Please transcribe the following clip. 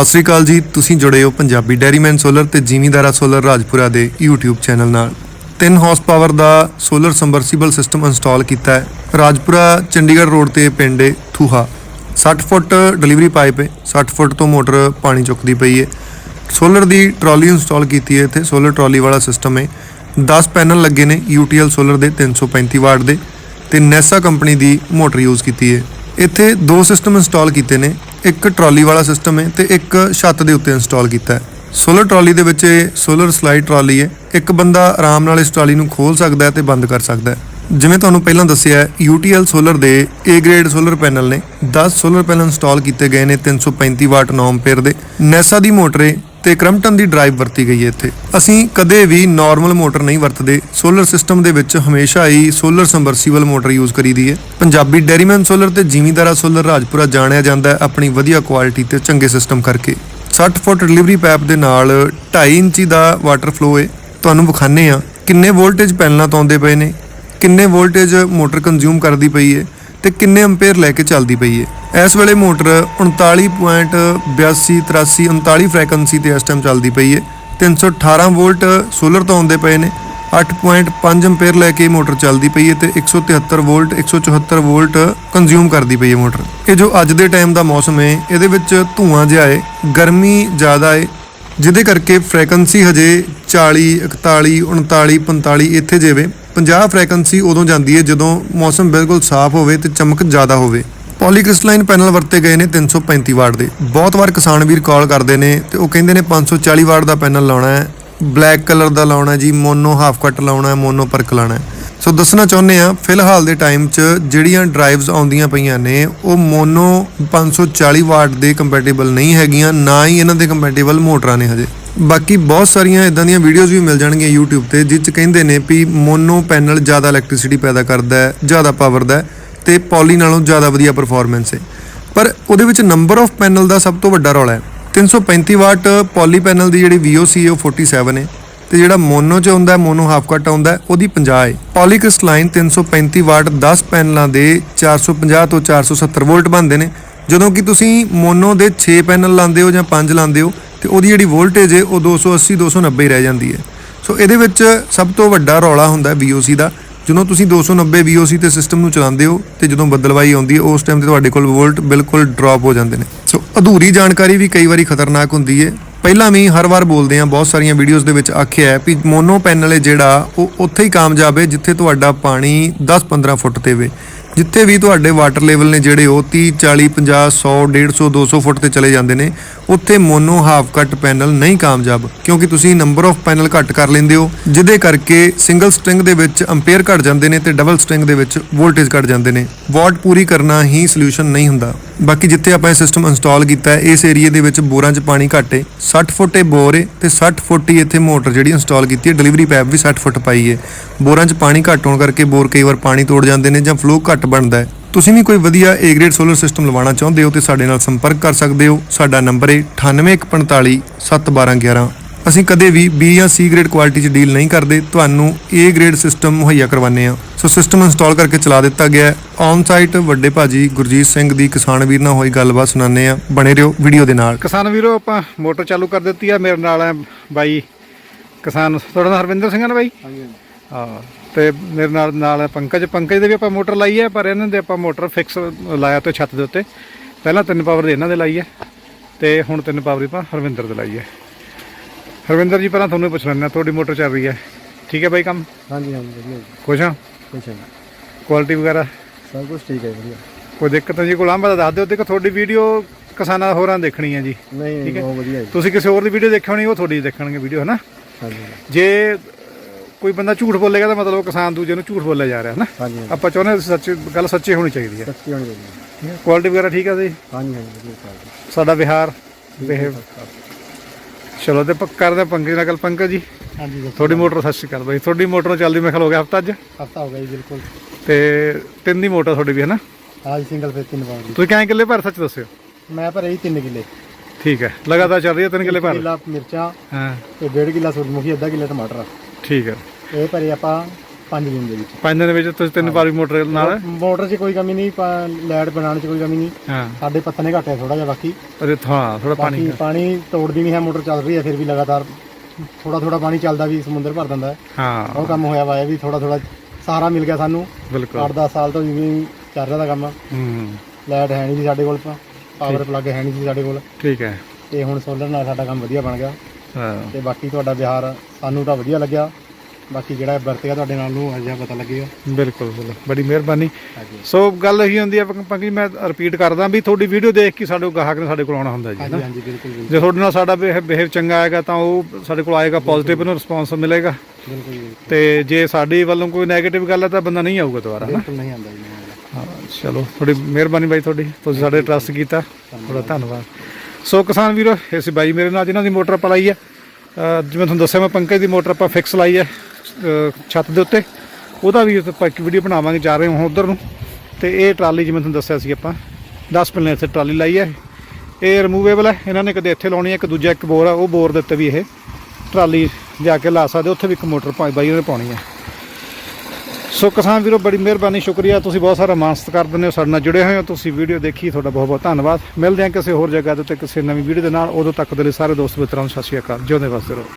ਸਤਿ ਸ੍ਰੀ ਅਕਾਲ ਜੀ। ਤੁਸੀਂ ਜੁੜੇ ਹੋ ਪੰਜਾਬੀ ਡੈਰੀਮੈਨ ਸੋਲਰ ਤੇ ਜ਼ਿਮੀਂਦਾਰਾ ਸੋਲਰ ਰਾਜਪੁਰਾ ਦੇ YouTube ਚੈਨਲ ਨਾਲ। 3 ਹਾਰਸ ਪਾਵਰ ਦਾ ਸੋਲਰ ਸਮਰਸੀਬਲ ਸਿਸਟਮ ਇੰਸਟਾਲ ਕੀਤਾ ਹੈ। ਰਾਜਪੁਰਾ ਚੰਡੀਗੜ੍ਹ ਰੋਡ ਤੇ ਪਿੰਡ ਹੈ ਥੂਹਾ। 60 ਫੁੱਟ ਡਿਲੀਵਰੀ ਪਾਈਪ ਹੈ 60 ਫੁੱਟ ਤੋਂ ਮੋਟਰ ਪਾਣੀ ਚੁੱਕਦੀ ਪਈ ਹੈ ਸੋਲਰ ਦੀ ਟਰਾਲੀ ਇੰਸਟਾਲ ਕੀਤੀ ਹੈ ਇੱਥੇ। ਸੋਲਰ ਟਰਾਲੀ ਵਾਲਾ ਸਿਸਟਮ ਹੈ 10 ਪੈਨਲ ਲੱਗੇ ਨੇ UTL ਸੋਲਰ ਦੇ 335 ਵਾਟ ਦੇ। ਤੇ ਨੈਸਾ ਕੰਪਨੀ ਦੀ ਮੋਟਰ ਯੂਜ਼ ਕੀਤੀ ਹੈ ਇੱਥੇ ਦੋ ਸਿਸਟਮ ਇੰਸਟਾਲ ਕੀਤੇ ਨੇ। ਇੱਕ ਟਰਾਲੀ ਵਾਲਾ ਸਿਸਟਮ ਹੈ ਤੇ ਇੱਕ ਛੱਤ ਦੇ ਉੱਤੇ ਇੰਸਟਾਲ ਕੀਤਾ ਹੈ। ਸੋਲਰ ਟਰਾਲੀ ਦੇ ਵਿੱਚ ਇਹ ਸੋਲਰ ਸਲਾਈਡ ਟਰਾਲੀ ਹੈ। ਇੱਕ ਬੰਦਾ ਆਰਾਮ ਨਾਲ ਇਸ ਟਰਾਲੀ ਨੂੰ ਖੋਲ ਸਕਦਾ ਹੈ ਤੇ ਬੰਦ ਕਰ ਸਕਦਾ ਹੈ। ਜਿਵੇਂ ਤੁਹਾਨੂੰ ਪਹਿਲਾਂ ਦੱਸਿਆ ਹੈ, UTL ਸੋਲਰ ਦੇ A ਗ੍ਰੇਡ ਸੋਲਰ ਪੈਨਲ ਨੇ 10 ਸੋਲਰ ਪੈਨਲ ਇੰਸਟਾਲ ਕੀਤੇ ਗਏ ਨੇ 335 ਵਾਟ 9 ਐਂਪੀਅਰ ਦੇ। ਨੈਸਾ ਦੀ ਮੋਟਰ ਹੈ ਤੇ ਕ੍ਰਮਟਨ ਦੀ ਡਰਾਈਵ ਵਰਤੀ ਗਈ ਹੈ ਇੱਥੇ। ਅਸੀਂ ਕਦੇ ਵੀ ਨਾਰਮਲ ਮੋਟਰ ਨਹੀਂ ਵਰਤਦੇ। ਸੋਲਰ ਸਿਸਟਮ ਦੇ ਵਿੱਚ ਹਮੇਸ਼ਾ ਹੀ ਸੋਲਰ ਸਮਰਸੀਬਲ ਮੋਟਰ ਯੂਜ਼ ਕਰੀਦੀ ਹੈ। ਪੰਜਾਬੀ ਡੈਰੀਮੈਨ ਸੋਲਰ ਤੇ ਜ਼ਿਮੀਂਦਾਰਾ ਸੋਲਰ ਰਾਜਪੁਰਾ ਜਾਣਿਆ ਜਾਂਦਾ ਹੈ ਆਪਣੀ ਵਧੀਆ ਕੁਆਲਿਟੀ ਤੇ ਚੰਗੇ ਸਿਸਟਮ ਕਰਕੇ। 60 ਫੁੱਟ ਡਿਲੀਵਰੀ ਪੈਪ ਦੇ ਨਾਲ 2.5 ਇੰਚੀ ਦਾ ਵਾਟਰ ਫਲੋ ਹੈ। ਤੁਹਾਨੂੰ ਵਿਖਾਣੇ ਆ ਕਿੰਨੇ ਵੋਲਟੇਜ ਪੈਨਲਾਂ ਤੋਂ ਆਉਂਦੇ ਪਏ ਨੇ, ਕਿੰਨੇ ਵੋਲਟੇਜ ਮੋਟਰ ਕੰਜ਼ਿਊਮ ਕਰਦੀ ਪਈ ਹੈ। ਤੇ ਕਿੰਨੇ ਐਂਪੀਅਰ ਲੈ ਕੇ ਚੱਲਦੀ ਪਈ ਹੈ ਇਸ ਵੇਲੇ ਮੋਟਰ 39.82 83 39 ਫ੍ਰੀਕੁਐਂਸੀ ਤੇ ਇਸ ਟਾਈਮ ਚੱਲਦੀ ਪਈ ਹੈ 318 ਵੋਲਟ ਸੋਲਰ ਤੋਂ ਆਉਂਦੇ ਪਏ ਨੇ। 8.5 ਐਂਪੀਅਰ ਲੈ ਕੇ ਮੋਟਰ ਚੱਲਦੀ ਪਈ ਹੈ ਤੇ 173 ਵੋਲਟ 174 ਵੋਲਟ ਕੰਜ਼ਿਊਮ ਕਰਦੀ ਪਈ ਹੈ ਮੋਟਰ। ਇਹ ਜੋ ਅੱਜ ਦੇ ਟਾਈਮ ਦਾ ਮੌਸਮ ਹੈ ਇਹਦੇ ਵਿੱਚ ਧੂਆਂ ਜਿਹਾ ਹੈ ਗਰਮੀ ਜ਼ਿਆਦਾ ਹੈ ਜਿਹਦੇ ਕਰਕੇ ਫ੍ਰੀਕੁਐਂਸੀ ਹਜੇ 40 41 39 45 ਇੱਥੇ ਜਿਵੇਂ। 50 ਫ੍ਰੀਕੁਐਂਸੀ ਉਦੋਂ ਜਾਂਦੀ ਹੈ ਜਦੋਂ ਮੌਸਮ ਬਿਲਕੁਲ ਸਾਫ਼ ਹੋਵੇ ਤੇ ਚਮਕ ਜ਼ਿਆਦਾ ਹੋਵੇ। ਪੋਲੀਕ੍ਰਿਸਟਲਾਈਨ ਪੈਨਲ ਵਰਤੇ ਗਏ ਨੇ 335 ਵਾਟ ਦੇ। ਬਹੁਤ ਵਾਰ ਕਿਸਾਨ ਵੀਰ ਕਾਲ ਕਰਦੇ ਨੇ ਤੇ ਉਹ ਕਹਿੰਦੇ ਨੇ 540 ਵਾਟ ਦਾ ਪੈਨਲ ਲਾਉਣਾ ਹੈ। ਬਲੈਕ ਕਲਰ ਦਾ ਲਾਉਣਾ ਜੀ, ਮੋਨੋ ਹਾਫ ਕੱਟ ਲਾਉਣਾ ਹੈ, ਮੋਨੋ ਪਰਕ ਲਾਉਣਾ ਹੈ। ਸੋ ਦੱਸਣਾ ਚਾਹੁੰਦੇ ਆ ਫਿਲਹਾਲ ਦੇ ਟਾਈਮ 'ਚ ਜਿਹੜੀਆਂ ਡਰਾਈਵਸ ਆਉਂਦੀਆਂ ਪਈਆਂ ਨੇ, ਉਹ ਮੋਨੋ 540 ਵਾਟ ਦੇ ਕੰਪੈਟੀਬਲ ਨਹੀਂ ਹੈਗੀਆਂ, ਨਾ ਹੀ ਇਹਨਾਂ ਦੇ ਕੰਪੈਟੀਬਲ ਮੋਟਰਾਂ ਨੇ ਹਜੇ। ਬਾਕੀ ਬਹੁਤ ਸਾਰੀਆਂ ਇਦਾਂ ਦੀਆਂ ਵੀਡੀਓਜ਼ ਵੀ ਮਿਲ ਜਾਣਗੀਆਂ YouTube ਤੇ ਜਿਸ 'ਚ ਕਹਿੰਦੇ ਨੇ ਵੀ ਮੋਨੋ ਪੈਨਲ ਜ਼ਿਆਦਾ ਇਲੈਕਟ੍ਰਿਸਿਟੀ ਪੈਦਾ ਕਰਦਾ ਹੈ ਜ਼ਿਆਦਾ ਪਾਵਰ ਦਾ ਹੈ ਤੇ ਪੋਲੀ ਨਾਲੋਂ ਜ਼ਿਆਦਾ ਵਧੀਆ ਪਰਫਾਰਮੈਂਸ ਹੈ। ਪਰ ਉਹਦੇ ਵਿੱਚ ਨੰਬਰ ਆਫ ਪੈਨਲ ਦਾ ਸਭ ਤੋਂ ਵੱਡਾ ਰੌਲਾ ਹੈ। 335 ਵਾਟ ਪੋਲੀ ਪੈਨਲ ਦੀ ਜਿਹੜੀ VOC ਹੈ ਉਹ 47 ਹੈ। ਤੇ ਜਿਹੜਾ ਮੋਨੋ ਚ ਆਉਂਦਾ ਮੋਨੋ ਹਾਫ ਕੱਟ ਆਉਂਦਾ ਹੈ, ਉਹਦੀ 50 ਹੈ। ਪੋਲੀਕ੍ਰਿਸਟਲਾਈਨ 335 ਵਾਟ 10 ਪੈਨਲਾਂ ਦੇ 450 ਤੋਂ 470 ਵੋਲਟ ਬਣਦੇ ਨੇ। ਜਦੋਂ ਕਿ ਤੁਸੀਂ ਮੋਨੋ ਦੇ 6 ਪੈਨਲ ਲਾਉਂਦੇ ਹੋ ਜਾਂ 5 ਲਾਉਂਦੇ ਹੋ ਤੇ ਉਹਦੀ ਜਿਹੜੀ ਵੋਲਟੇਜ ਹੈ, ਉਹ 280 290 ਹੀ ਰਹਿ ਜਾਂਦੀ ਹੈ। ਸੋ ਇਹਦੇ ਵਿੱਚ ਸਭ ਤੋਂ ਵੱਡਾ ਰੌਲਾ ਹੁੰਦਾ ਹੈ VOC ਦਾ। ਜਦੋਂ ਤੁਸੀਂ 290 VOC ਤੇ ਸਿਸਟਮ ਨੂੰ ਚਲਾਉਂਦੇ ਹੋ ਤੇ ਜਦੋਂ ਬਦਲਵਾਈ ਆਉਂਦੀ ਹੈ, ਉਸ ਟਾਈਮ ਤੇ ਤੁਹਾਡੇ ਕੋਲ ਵੋਲਟ ਬਿਲਕੁਲ ਡ੍ਰੌਪ ਹੋ ਜਾਂਦੇ ਨੇ। ਸੋ ਅਧੂਰੀ ਜਾਣਕਾਰੀ ਵੀ ਕਈ ਵਾਰੀ ਖਤਰਨਾਕ ਹੁੰਦੀ ਹੈ। ਪਹਿਲਾਂ ਵੀ ਹਰ ਵਾਰ ਬੋਲਦੇ ਆ ਬਹੁਤ ਸਾਰੀਆਂ ਵੀਡੀਓਜ਼ ਦੇ ਵਿੱਚ ਆਖਿਆ ਹੈ ਵੀ ਮੋਨੋ ਪੈਨਲ ਹੈ ਜਿਹੜਾ, ਉਹ ਉੱਥੇ ਹੀ ਕਾਮਯਾਬ ਹੈ ਜਿੱਥੇ ਤੁਹਾਡਾ ਪਾਣੀ 10-15 ਫੁੱਟ ਤੇ ਵੇ। ਜਿੱਥੇ ਵੀ ਤੁਹਾਡੇ ਵਾਟਰ ਲੈਵਲ ਨੇ ਜਿਹੜੇ ਉਹ 30 40 50 100 150 200 ਫੁੱਟ ਤੇ ਚਲੇ ਜਾਂਦੇ ਨੇ, ਉੱਥੇ ਮੋਨੋ ਹਾਫ ਕੱਟ ਪੈਨਲ ਨਹੀਂ ਕਾਮਯਾਬ, ਕਿਉਂਕਿ ਤੁਸੀਂ ਨੰਬਰ ਆਫ ਪੈਨਲ ਘੱਟ ਕਰ ਲੈਂਦੇ ਹੋ, ਜਿਹਦੇ ਕਰਕੇ ਸਿੰਗਲ ਸਟ੍ਰਿੰਗ ਦੇ ਵਿੱਚ ਐਂਪੀਅਰ ਘਟ ਜਾਂਦੇ ਨੇ ਤੇ ਡਬਲ ਸਟ੍ਰਿੰਗ ਦੇ ਵਿੱਚ ਵੋਲਟੇਜ ਘਟ ਜਾਂਦੇ ਨੇ। ਵਾਟ ਪੂਰੀ ਕਰਨਾ ਹੀ ਸੋਲੂਸ਼ਨ ਨਹੀਂ ਹੁੰਦਾ। ਬਾਕੀ ਜਿੱਥੇ ਆਪਾਂ ਇਹ ਸਿਸਟਮ ਇੰਸਟਾਲ ਕੀਤਾ ਹੈ, ਇਸ ਏਰੀਆ ਦੇ ਵਿੱਚ ਬੋਰਾਂ 'ਚ ਪਾਣੀ ਘੱਟ ਹੈ। 60 ਫੁੱਟ ਇਹ ਬੋਰ ਹੈ ਤੇ 60 ਫੁੱਟ ਹੀ ਇੱਥੇ ਮੋਟਰ ਜਿਹੜੀ ਇੰਸਟਾਲ ਕੀਤੀ ਹੈ ਡਿਲੀਵਰੀ ਪੈਪ ਵੀ 60 ਫੁੱਟ ਪਾਈ ਹੈ। ਬੋਰਾਂ 'ਚ ਪਾਣੀ ਘੱਟ ਹੋਣ ਕਰਕੇ ਬੋਰ ਕਈ ਵਾਰ ਪਾਣੀ ਤੋੜ ਜਾਂਦੇ ਨੇ ਜਾਂ ਫਲੋ ਘੱਟ ਬਣਦਾ ਹੈ। ਤੁਸੀਂ ਵੀ ਕੋਈ ਵਧੀਆ A ਗ੍ਰੇਡ ਸੋਲਰ ਸਿਸਟਮ ਲਵਾਉਣਾ ਚਾਹੁੰਦੇ ਹੋ ਤੇ ਸਾਡੇ ਨਾਲ ਸੰਪਰਕ ਕਰ ਸਕਦੇ ਹੋ। ਸਾਡਾ ਨੰਬਰ ਹੈ 9845 71211 ਅਸੀਂ ਕਦੇ ਵੀ B ਜਾਂ C ਗ੍ਰੇਡ ਕੁਆਲਿਟੀ 'ਚ ਡੀਲ ਨਹੀਂ ਕਰਦੇ ਤੁਹਾਨੂੰ A ਗ੍ਰੇਡ ਸਿਸਟਮ ਮੁਹੱਈਆ ਕਰਵਾਉਂਦੇ ਆ ਸੋ ਸਿਸਟਮ ਇੰਸਟਾਲ ਕਰਕੇ ਚਲਾ ਦਿੱਤਾ ਗਿਆ ਹੈ। ਔਨ ਸਾਈਟ ਵੱਡੇ ਭਾਜੀ ਗੁਰਜੀਤ ਸਿੰਘ ਦੀ ਕਿਸਾਨ ਵੀਰ ਨਾਲ ਹੋਈ ਗੱਲਬਾਤ ਸੁਣਾਉਂਦੇ ਆ ਬਣੇ ਰਹੋ ਵੀਡੀਓ ਦੇ ਨਾਲ। ਕਿਸਾਨ ਵੀਰੋ ਆਪਾਂ ਮੋਟਰ ਚਾਲੂ ਕਰ ਦਿੱਤੀ ਆ। ਮੇਰੇ ਨਾਲ ਹੈ ਬਾਈ ਕਿਸਾਨ ਤੁਹਾਡਾ ਨਾਮ ਹਰਵਿੰਦਰ ਸਿੰਘ ਹੈ ਨਾ ਬਾਈ? ਹਾਂਜੀ ਹਾਂ ਤੇ ਮੇਰੇ ਨਾਲ ਨਾਲ ਪੰਕਜ। ਪੰਕਜ ਦੇ ਵੀ ਆਪਾਂ ਮੋਟਰ ਲਾਈ ਹੈ ਪਰ ਇਹਨਾਂ ਦੇ ਆਪਾਂ ਮੋਟਰ ਫਿਕਸ ਲਾਇਆ ਤੇ ਛੱਤ ਦੇ ਉੱਤੇ। ਪਹਿਲਾਂ ਤਿੰਨ ਪਾਵਰ ਦੇ ਇਹਨਾਂ ਦੇ ਲਾਈ ਹੈ ਤੇ ਹੁਣ ਤਿੰਨ ਪਾਵਰ ਆਪਾਂ ਹਰਵਿੰਦਰ ਦੇ ਲਾਈ ਹੈ। ਹਰਵਿੰਦਰ ਜੀ ਪਹਿਲਾਂ ਤੁਹਾਨੂੰ ਪੁੱਛ ਲੈਣਾ ਤੁਹਾਡੀ ਮੋਟਰ ਚੱਲ ਰਹੀ ਹੈ। ਠੀਕ ਹੈ ਬਾਈ ਕੰਮ? ਹਾਂਜੀ ਹਾਂਜੀ ਵਧੀਆ ਜੀ। ਖੁਸ਼ ਹਾਂ? ਕੁਛ ਨਹੀਂ ਕੁਆਲਿਟੀ ਵਗੈਰਾ? ਸਭ ਕੁਝ ਠੀਕ ਹੈ ਵਧੀਆ। ਕੋਈ ਦਿੱਕਤ ਨਹੀਂ ਕੋਈ ਲਾਂਭਾ ਦੱਸ ਦਿਓ। ਦੇਖੋ ਤੁਹਾਡੀ ਵੀਡੀਓ ਕਿਸਾਨਾਂ ਹੋਰਾਂ ਨੇ ਦੇਖਣੀ ਹੈ ਜੀ। ਨਹੀਂ ਠੀਕ ਹੈ। ਬਹੁਤ ਵਧੀਆ ਜੀ। ਤੁਸੀਂ ਕਿਸੇ ਹੋਰ ਦੀ ਵੀਡੀਓ ਦੇਖੀ ਹੋਣੀ ਉਹ ਤੁਹਾਡੀ ਦੇਖਣਗੇ ਵੀਡੀਓ ਹੈ ਨਾ ਹਾਂਜੀ। ਜੇ ਕੋਈ ਬੰਦਾ ਝੂਠ ਬੋਲੇਗਾ ਤਾਂ ਮਤਲਬ ਕਿਸਾਨ ਦੂਜੇ ਨੂੰ ਝੂਠ ਬੋਲਿਆ ਜਾ ਰਿਹਾ ਹੈ ਨਾ ਹਾਂਜੀ ਹਾਂਜੀ। ਆਪਾਂ ਚਾਹੁੰਦੇ ਹਾਂ ਸੱਚ ਗੱਲ ਸੱਚੀ ਹੋਣੀ ਚਾਹੀਦੀ ਹੈ। ਸੱਚੀ ਹੋਣੀ ਚਾਹੀਦੀ ਹੈ। ਕੁਆਲਿਟੀ ਵਗੈਰਾ ਠੀਕ ਹੈ ਜੀ? ਹਾਂਜੀ ਹਾਂਜੀ ਵਧੀਆ ਸਾਡਾ ਵਿਹਾਰ ਬਿਹੇਵ ਚਲੋ ਤੇ ਪੱਕ ਕਰਦੇ ਹਾਂ ਪੰਕਜ ਨਾਲ ਗੱਲ ਪੰਕਜ ਜੀ। ਹਾਂਜੀ ਤੁਹਾਡੀ ਮੋਟਰ ਸਤਿ ਸ਼੍ਰੀ ਅਕਾਲ ਬਾਈ। ਤੁਹਾਡੀ ਮੋਟਰ ਨੂੰ ਚੱਲਦੀ ਮੈਂ ਖਲ ਹੋ ਗਿਆ ਹਫਤਾ ਅੱਜ। ਹਫਤਾ ਹੋ ਗਿਆ ਜੀ ਬਿਲਕੁਲ। ਤੇ ਤਿੰਨ ਦੀ ਮੋਟਰ ਤੁਹਾਡੀ ਵੀ ਹੈ ਨਾ? ਆਜ ਸਿੰਗਲ ਫੇਸ ਤਿੰਨ ਵਾਰ ਤੁਸੀਂ ਕਿੰਨੇ ਕਿੱਲੇ ਭਰ ਸੱਚ ਦੱਸਿਓ? ਮੈਂ ਭਰੇ ਜੀ 3 ਕਿੱਲੇ। ਠੀਕ ਹੈ ਲਗਾਤਾਰ ਚੱਲ ਰਹੀ ਹੈ ਤਿੰਨ ਕਿੱਲੇ ਭਰ? ਕਿੱਲਾ ਮਿਰਚਾਂ ਹਾਂ। ਤੇ 1.5 ਕਿੱਲਾ ਸੂਰਜਮੁਖੀ ਅੱਧਾ ਕਿੱਲਾ ਟਮਾਟਰ ਠੀਕ ਹੈ। ਇਹ ਭਰੇ ਆਪਾਂ 5 ਦਿਨ ਦੇ ਵਿੱਚ। ਪੰਜ ਦਿਨ ਦੇ ਵਿੱਚ ਤੁਸੀਂ ਤਿੰਨ ਵਾਰੀ ਮੋਟਰ ਨਾਲ? ਮੋਟਰ 'ਚ ਕੋਈ ਕਮੀ ਨਹੀਂ ਪਾ- ਲਾਈਟ ਬਣਾਉਣ 'ਚ ਕੋਈ ਕਮੀ ਨਹੀਂ। ਹਾਂ। ਸਾਡੇ ਪੱਤੇ ਨੇ ਘਟਿਆ ਥੋੜਾ ਜਿਹਾ ਬਾਕੀ ਅਰੇ ਹਾਂ ਥੋੜਾ ਪਾਣੀ ਬਾਕੀ ਪਾਣੀ ਤੋੜਦੀ ਨਹੀਂ ਹੈ ਮੋਟਰ ਚੱਲ ਰਹੀ ਹੈ ਫਿਰ ਵੀ ਲਗਾਤਾਰ ਥੋੜਾ ਥੋੜਾ ਪਾਣੀ ਚੱਲਦਾ ਵੀ ਸਮੁੰਦਰ ਭਰ ਦਿੰਦਾ ਹੈ। ਹਾਂ। ਉਹ ਕੰਮ ਹੋਇਆ ਵਾ ਵੀ ਥੋੜਾ ਥੋੜਾ ਸਹਾਰਾ ਮਿਲ ਗਿਆ ਸਾਨੂੰ। ਬਿਲਕੁਲ। 8-10 ਸਾਲ ਤੋਂ ਜਿਵੇਂ ਚੱਲ ਰਿਹਾ ਦਾ ਕੰਮ। ਹੂੰ। ਲਾਈਟ ਹੈ ਨਹੀਂ ਸੀ ਸਾਡੇ ਕੋਲ ਪਾਵਰ ਪਲੱਗ ਹੈ ਨਹੀਂ ਸੀ ਸਾਡੇ ਕੋਲ। ਠੀਕ ਹੈ। ਤੇ ਹੁਣ ਸੋਲਰ ਨਾਲ ਸਾਡਾ ਕੰਮ ਵਧੀਆ ਬਣ ਗਿਆ। ਹਾਂ। ਤੇ ਬਾਕੀ ਤੁਹਾਡਾ ਵਿਹਾਰ ਸਾਨੂੰ ਤਾਂ ਵਧੀਆ ਲੱਗਿਆ। ਬਾਕੀ ਜਿਹੜਾ ਵਰਤੇਗਾ ਤੁਹਾਡੇ ਨਾਲ ਨੂੰ ਅਜਿਹਾ ਪਤਾ ਲੱਗੇਗਾ। ਬਿਲਕੁਲ ਬਿਲਕੁਲ। ਬੜੀ ਮਿਹਰਬਾਨੀ। ਸੋ ਗੱਲ ਇਹੀ ਹੁੰਦੀ ਹੈ ਪੰਕ- ਪੰਕਜ ਮੈਂ ਰਿਪੀਟ ਕਰਦਾ ਵੀ ਤੁਹਾਡੀ ਵੀਡੀਓ ਦੇਖ ਕੇ ਸਾਡੇ ਗਾਹਕ ਨੇ ਸਾਡੇ ਕੋਲ ਆਉਣਾ ਹੁੰਦਾ ਜੀ ਹਾਂਜੀ ਨਾ? ਹਾਂਜੀ ਬਿਲਕੁਲ ਬਿਲਕੁਲ। ਜੇ ਤੁਹਾਡੇ ਨਾਲ ਸਾਡਾ ਬਿਹੇਵ ਚੰਗਾ ਆਏਗਾ ਤਾਂ ਉਹ ਸਾਡੇ ਕੋਲ ਆਏਗਾ ਪੋਜ਼ਿਟਿਵ ਨੂੰ ਰਿਸਪੌਂਸ ਮਿਲੇਗਾ। ਬਿਲਕੁਲ ਤੇ ਜੇ ਸਾਡੀ ਵੱਲੋਂ ਕੋਈ 네ਗੇਟਿਵ ਗੱਲ ਹੈ ਤਾਂ ਬੰਦਾ ਨਹੀਂ ਆਊਗਾ ਦੁਬਾਰਾ ਨਾ? ਬਿਲਕੁਲ ਨਹੀਂ ਆਉਂਦਾ ਜੀ ਨਹੀਂ ਆਉਂਦਾ। ਹਾਂ ਚਲੋ ਥੋੜੀ ਮਿਹਰਬਾਨੀ ਬਾਈ ਤੁਹਾਡੀ। ਤੁਸੀਂ ਸਾਡੇ ਟਰਸਟ ਕੀਤਾ। ਤੁਹਾਡਾ ਧੰਨਵਾਦ। ਸੋ ਕਿਸਾਨ ਵੀਰੋ ਇਸ ਬਾਈ ਮੇਰੇ ਨਾਲ ਜਿਨ੍ਹਾਂ ਦੀ ਮੋਟਰ ਆਪਾਂ ਲਾਈ ਹੈ ਜਿਵੇਂ ਤੁਹਾਨੂੰ ਦੱਸਿਆ ਮੈਂ ਪੰਕਜ ਦੀ ਮੋਟਰ ਆਪਾਂ ਫਿਕਸ ਲਾਈ ਹੈ ਛੱਤ ਦੇ ਉੱਤੇ। ਉਹਦਾ ਵੀ ਆਪਾਂ ਇੱਕ ਵੀਡੀਓ ਬਣਾਵਾਂਗੇ, ਜਾ ਰਹੇ ਹਾਂ ਉਧਰ ਨੂੰ। ਤੇ ਇਹ ਟਰਾਲੀ ਜਿਵੇਂ ਤੁਹਾਨੂੰ ਦੱਸਿਆ ਸੀ ਆਪਾਂ 10 ਪਿੰਨੇ ਇੱਥੇ ਟਰਾਲੀ ਲਾਈ ਹੈ। ਇਹ ਰਿਮੂਵੇਬਲ ਹੈ, ਇਹਨਾਂ ਨੇ ਕਦੇ ਇੱਥੇ ਲਾਉਣੀ ਹੈ, ਇੱਕ ਦੂਜਾ ਇੱਕ ਬੋਰ ਆ, ਉਹ ਬੋਰ ਦੇ ਉੱਤੇ ਵੀ ਇਹ ਟਰਾਲੀ ਜਾ ਕੇ ਲਾ ਸਕਦੇ, ਉੱਥੇ ਵੀ ਇੱਕ ਮੋਟਰ ਪਾ- ਬਾਈ ਉਹਨੇ ਪਾਉਣੀ ਹੈ। ਸੋ ਕਿਸਾਨ ਵੀਰੋ, ਬੜੀ ਮਿਹਰਬਾਨੀ, ਸ਼ੁਕਰੀਆ। ਤੁਸੀਂ ਬਹੁਤ ਸਾਰਾ ਮਾਨਸਤ ਕਰ ਦਿੰਦੇ ਹੋ, ਸਾਡੇ ਨਾਲ ਜੁੜੇ ਹੋਏ ਹੋ। ਤੁਸੀਂ ਵੀਡੀਓ ਦੇਖੀ, ਤੁਹਾਡਾ ਬਹੁਤ ਬਹੁਤ ਧੰਨਵਾਦ। ਮਿਲਦੇ ਹਾਂ ਕਿਸੇ ਹੋਰ ਜਗ੍ਹਾ ਦੇ ਉੱਤੇ, ਕਿਸੇ ਨਵੀਂ ਵੀਡੀਓ ਦੇ ਨਾਲ। ਉਦੋਂ ਤੱਕ ਦੇ ਲਈ ਸਾਰੇ ਦੋਸਤ ਮਿੱਤਰਾਂ ਨੂੰ ਸਤਿ ਸ਼੍ਰੀ ਅਕਾਲ। ਜਿਉਂਦੇ ਵਸਦੇ ਰਹੋ